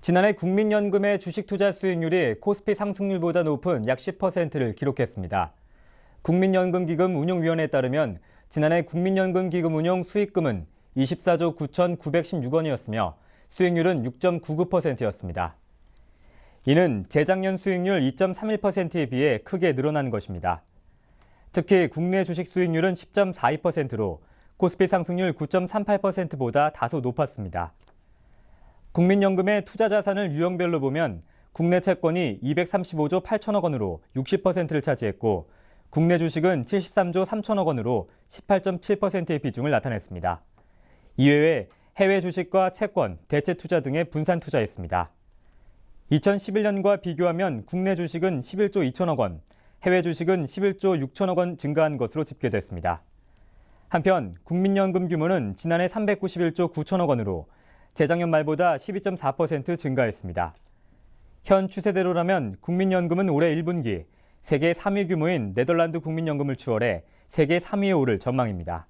지난해 국민연금의 주식 투자 수익률이 코스피 상승률보다 높은 약 10%를 기록했습니다. 국민연금기금 운용위원회에 따르면 지난해 국민연금기금 운용 수익금은 24조 9,916원이었으며 수익률은 6.99%였습니다. 이는 재작년 수익률 2.31%에 비해 크게 늘어난 것입니다. 특히 국내 주식 수익률은 10.42%로 코스피 상승률 9.38%보다 다소 높았습니다. 국민연금의 투자 자산을 유형별로 보면 국내 채권이 235조 8천억 원으로 60%를 차지했고 국내 주식은 73조 3천억 원으로 18.7%의 비중을 나타냈습니다. 이외에 해외 주식과 채권, 대체 투자 등에 분산 투자했습니다. 2011년과 비교하면 국내 주식은 11조 2천억 원, 해외 주식은 11조 6천억 원 증가한 것으로 집계됐습니다. 한편 국민연금 규모는 지난해 391조 9천억 원으로 재작년 말보다 12.4% 증가했습니다. 현 추세대로라면 국민연금은 올해 1분기 세계 3위 규모인 네덜란드 국민연금을 추월해 세계 3위에 오를 전망입니다.